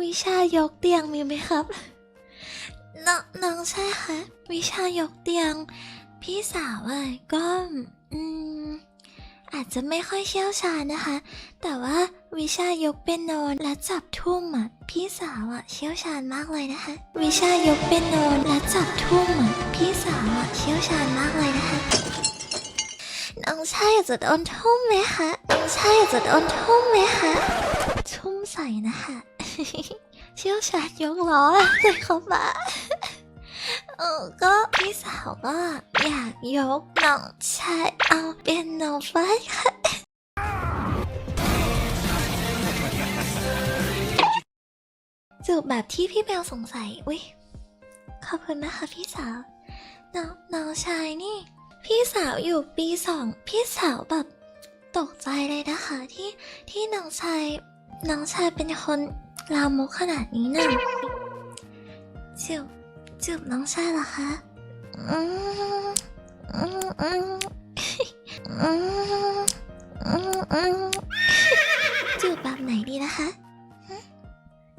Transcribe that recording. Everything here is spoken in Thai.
วิชายกเตียงมีไหมครับน้องน้องใช่ค่ะวิชายกเตียง พี่สาวอะก็อืมอาจจะไม่ค่อยเชี่ยวชาญนะคะ แต่ว่าวิชายกเป็นโนและจับทุ่มอะพี่สาวอะเชี่ยวชาญมากเลยนะคะ วิชายกเป็นโนและจับทุ่มอะพี่สาวอะเชี่ยวชาญมากเลยนะคะน้องชายอยากจะโดนทุ่มไหมคะน้องชายอยากจะโดนทุ่มไหมคะทุ่มใส่นะคะ เชี่ยวชาญยกล้อเลยเขามาเออก็พี่สาวก็อยากยกน้องชายเอาเป็นโนไปค่ะจูบแบบที่พี่เบลสงสัย อุ้ย ขอบคุณนะคะพี่สาว น้องน้องชายนี่ พี่สาวอยู่ปีสอง พี่สาวแบบตกใจเลยนะคะที่ที่น้องชาย น้องชายเป็นคน ลามกขนาดนี้น่ะจืบจืบน้องชายเหรอคะอืมอืมอืมอืมอืมอืมจูบแบบไหนดีนะคะ